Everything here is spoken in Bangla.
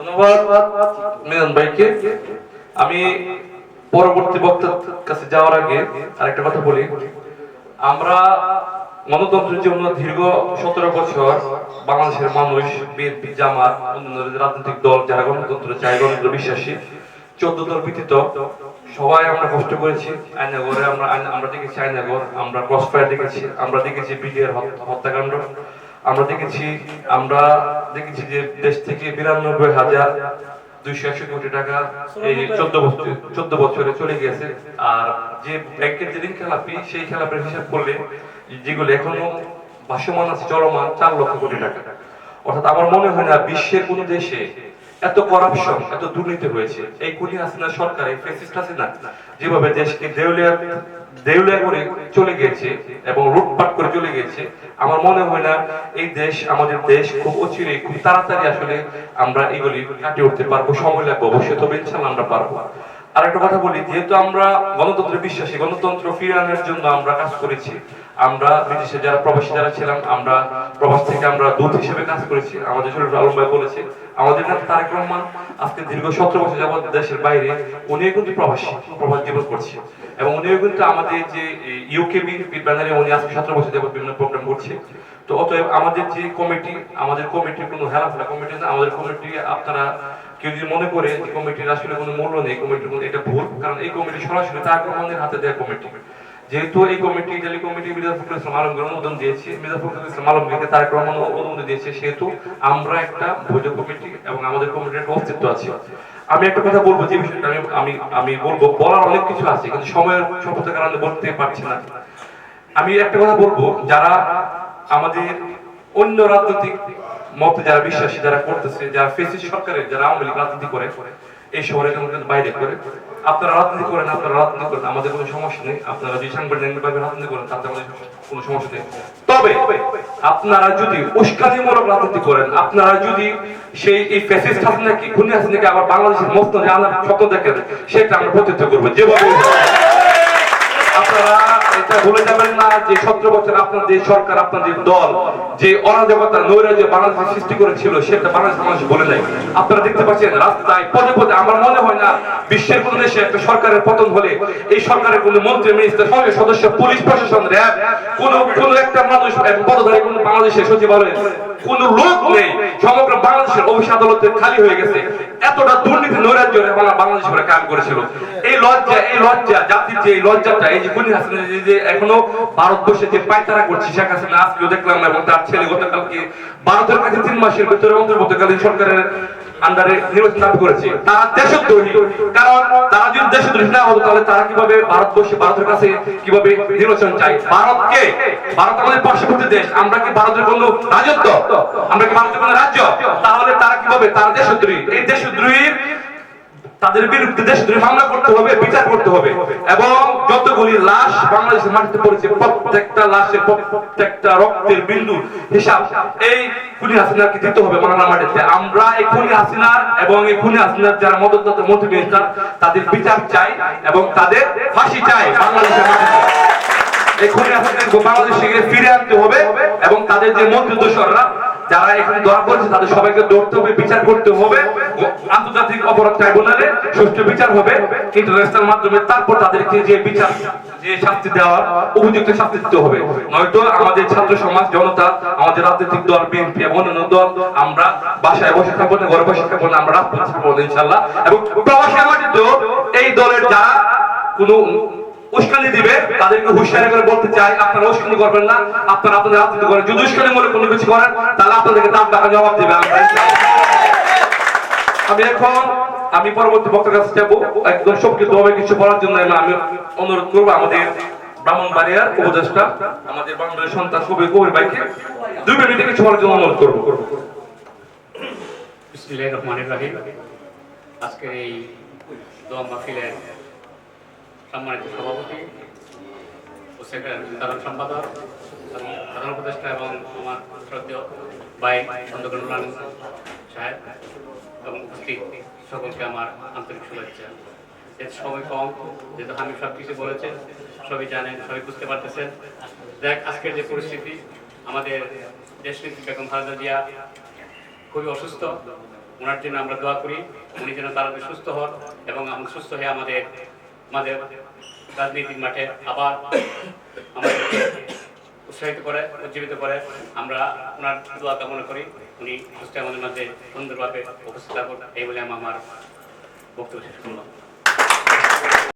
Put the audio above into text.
ধন্যবাদ মিলন ভাইকে। আমি পরবর্তী বক্তার কাছে যাওয়ার আগে আরেকটা কথা বলি। আমরা গণতন্ত্রের জন্য দীর্ঘ সতেরো বছর বাংলাদেশের মানুষ, বিএনপি, জামাত, অন্যান্য রাজনৈতিক দল যারা গণতন্ত্র চায়, গণতন্ত্র বিশ্বাসী, চোদ্দ দল ব্যতীত সবাই আমরা কষ্ট করেছি। আইনাগরে আমরা আমরা দেখেছি আইনাগর আমরা ক্রস ফায়ার দেখেছি, আমরা দেখেছি বিডিআর হত্যাকাণ্ড। আমরা দেখেছি আমরা দেখেছি যে দেশ থেকে বিরানব্বই হাজার দুইশো একশো কোটি টাকা এই চোদ্দ বছর, চোদ্দ বছরে চলে আর যে ব্যাংকের যে ঋণ খেলাপি সেই হিসাব করলে যেগুলো এখনও ভাসমান আছে, চলমান, চার লক্ষ কোটি টাকা। অর্থাৎ আমার মনে হয় না বিশ্বের কোন দেশে এত করাপশন এত দুর্নীতি হয়েছে। এই কুলি হাসিনা সরকার এই ফেসিস্ট হাসিনা, যেভাবে দেশকে দেউলিয়া দেউলিয়া করে চলে গেছে এবং লুটপাট করে চলে গেছে আমার মনে হয় না এই দেশ, আমাদের দেশ খুব অচিরে খুব তাড়াতাড়ি আসলে আমরা এগুলি কাটিয়ে উঠতে পারব। সময় লাগবে অবশ্যই, তবে ইনশাল্লাহ আমরা পারব। আর একটা কথা বলি, যেহেতু আমরা গণতন্ত্রে বিশ্বাসী, গণতন্ত্র আনার জন্য আমরা কাজ করেছি আমরা বিদেশে যারা প্রবাসী যারা ছিলাম, আমরা প্রবাস থেকে আমরা দূত হিসেবে কাজ করেছি। আমাদের শরীর আলম ভাই বলেছে, আমাদের নাম তারেক রহমান আজকে দীর্ঘ সতেরো বছর যাবত দেশের বাইরে উনিও কিন্তু প্রবাসী, প্রবাস জীবন করছে। এবং উনিও কিন্তু আমাদের যে ইউকে বিএনপির ব্যানারে উনি আজকে সতেরো বছর যাবত বিভিন্ন প্রোগ্রাম করছে। তো অতএব আমাদের যে কমিটি আমাদের কমিটির কোনো হেলাফেলা কমিটি না, আমাদের কমিটি আপনারা কেউ যদি মনে করে কমিটির আসলে কোনো মূল্য নেই কমিটির এটা ভুল। কারণ এই কমিটি সরাসরি তারেক রহমানের হাতে দেওয়া কমিটি যেহেতু এই committee Italy committee Mirza Fakhrul Islam Alamgir অনুমোদন দিয়েছে, মির্জা ফখরুল ইসলাম আলমগীরকে তারেক রহমান অনুমোদন দিয়েছে, সেহেতু আমরা একটা বৈধ কমিটি এবং আমাদের কমিটির একটা অস্তিত্ব আছে। আমি একটা কথা বলব যে বিষয়টা, আমি আমি আমি বলব, বলার অনেক কিছু আছে, কিন্তু সময়ের স্বল্পতার কারণে বলতে পারছি না। আমি একটা কথা বলব, যারা আমাদের অন্য রাজনৈতিক মতে, যারা বিশ্বাসী, যারা করতেছে, যারা ফেসিস সরকারের, যারা আওয়ামী লীগ রাজনীতি করে এই শহরে কিন্তু বাইরে করে। আপনারা রাজনীতি করেন, আপনারা রাজনীতি করেন, আমাদের কোনো সমস্যা নেই। আপনারা যদি সাংবাদিক ভাবে রাজনীতি করেন, তাতে আমাদের কোনো সমস্যা নেই। তবে আপনারা যদি উস্কানিমূলক রাজনীতি করেন, আপনারা যদি সেই এই ফ্যাসিস্ট হাসিনাকে খুনি হাসিনাকে আবার বাংলাদেশের মস্তদে আনার স্বপ্ন দেখেন, সেটা আমরা প্রতিষ্ঠা করব। যেভাবে আপনারা এটা ভুলে যাবেন না যে সতেরো বছর আপনাদের সরকার আপনাদের দল, যে অরাজকতা নৈরাজ্য বাংলাদেশ সৃষ্টি করেছিল, সেটা বাংলাদেশ মানুষ বলে নাই। আপনারা দেখতে পাচ্ছেন রাস্তায় পদে পদে, আমার মনে হয় না বিশ্বের কোন দেশে একটা সরকারের পতন হলে এই সরকারের কোন মন্ত্রী মিনিস্টার সঙ্গে সদস্য পুলিশ প্রশাসন, র্যাব, কোন কোন একটা মানুষ পদধারী কোন বাংলাদেশের সচিবালয়ে কোন লোক নেই। সমগ্র বাংলাদেশের অফিস আদালতে খালি হয়ে গেছে। এতটা দুর্নীতি নৈরাজ্য বাংলাদেশ করে কাম করেছিল। এই লজ্জা এই লজ্জা জাতির যে লজ্জাটা, এই যে গুনি হাসিনা যে- যে এখনও ভারতবর্ষে যে পায়তারা করছে, শেখ হাসিনা, আজকেও দেখলাম এবং তার ছেলে গতকালকে ভারতের কাছে তিন মাসের ভিতরে অন্তর্বর্তীকালীন সরকারের আন্ডারে নির্বাচন করেছে। তারা দেশদ্রোহী। কারণ তারা যদি দেশদ্রোহী না হতো, তাহলে তারা কীভাবে ভারতবর্ষে, ভারতের কাছে কীভাবে নির্বাচন চাই ভারতকে? ভারত আমাদের পার্শ্ববর্তী দেশ। আমরা কি ভারতের কোন রাজত্ব? আমরা কি ভারতের কোন রাজ্য? তাহলে তারা কীভাবে? তারা দেশদ্রোহী। এই দেশদ্রোহীর তাদের বিরুদ্ধে দেশদ্রোহী মামলা করতে হবে, বিচার করতে হবে। এবং যতগুলি লাশ বাংলাদেশের মাটিতে পড়েছে, প্রত্যেকটা লাশের প্রত্যেকটা রক্তের বিন্দু হিসাব এই খুনি হাসিনাকে দিতে হবে বাংলা মাটিতে। আমরা এই খুনি হাসিনার এবং এই খুনি হাসিনার যারা মদতদাতা মন্ত্রী মিনিস্টার তাদের বিচার চাই এবং তাদের ফাঁসি চাই বাংলাদেশের মাটিতে। এই খুনি হাসিনাকে বাংলাদেশে ফিরে আনতে হবে এবং তাদের যে মন্ত্রী দোষররা যারা এখানে ধরা পড়েছে তাদের সবাইকে ধরতে হবে, বিচার করতে হবে। আন্তর্জাতিক অপরাধ ট্রাইব্যুনালে সুষ্ঠু বিচার হবে। ইন্টারন্যাশনাল মাধ্যমে তারপর তাদেরকে যে বিচার, যে শাস্তি দেওয়া উপযুক্ত শাস্তি দিতে হবে। নয়তো আমাদের ছাত্র সমাজ, জনতা, আমাদের রাজনৈতিক দল, বিএনপি এবং অন্যান্য দল, আমরা বাসায় বসে থাকব না, ঘরে বসে থাকব না, আমরা রাজপথে থাকব ইনশাল্লাহ এবং প্রবাসের মাটিতেও এই দলের যারা কোনো উস্কানি দিবে, তাদেরকে হুঁশিয়ারি করে বলতে চাই আপনারা উস্কানি করবেন না, আপনারা আপনাদের যদি উস্কানি মনে কোনো কিছু করেন, তাহলে আপনাদেরকে তার টাকা জবাব দেবে। আমি এখন, আমি পরবর্তী বক্তার কাছে যাব। একদম সংক্ষিপ্ত ভাবে কিছু বলার জন্য আমি অনুরোধ করব আমাদের ব্রাহ্মণবাড়িয়ার উপদেষ্টা, আমাদের বাংলাদেশের সন্তান কবি কবির ভাইকে দুই মিনিটে কিছু বলার জন্য অনুরোধ করব। বিসমিল্লাহির রহমানির রহিম। আজকে এই দোয়া মাহফিলের সম্মানিত সভাপতি ও সেক্রেটারি সাধারণ সম্পাদক, সাধারণ উপদেষ্টা এবং আমার শ্রদ্ধেয় ভাই চন্দ্রকরুলান সাহেব এবং উপস্থিত সকলকে আমার আন্তরিক শুভেচ্ছা। যেহেতু সময় কম, যেহেতু আমি সব কিছু বলেছেন, সবই জানেন, সবই বুঝতে পারতেছেন। দেখ, আজকের যে পরিস্থিতি, আমাদের দেশ নেত্রী বেগম খালেদা জিয়া খুবই অসুস্থ। ওনার জন্য আমরা দোয়া করি, উনি যেন তাড়াতাড়ি সুস্থ হন এবং সুস্থ হয়ে আমাদের আমাদের রাজনীতির মাঠে আবার আমাদেরকে উৎসাহিত করে, উজ্জীবিত করে আমরা ওনার দোয়া কামনা করি। উনি আমাদের মাঝে সুন্দরভাবে উপস্থিত থাকুন। এই বলে আমি আমার বক্তব্য শেষ করলাম।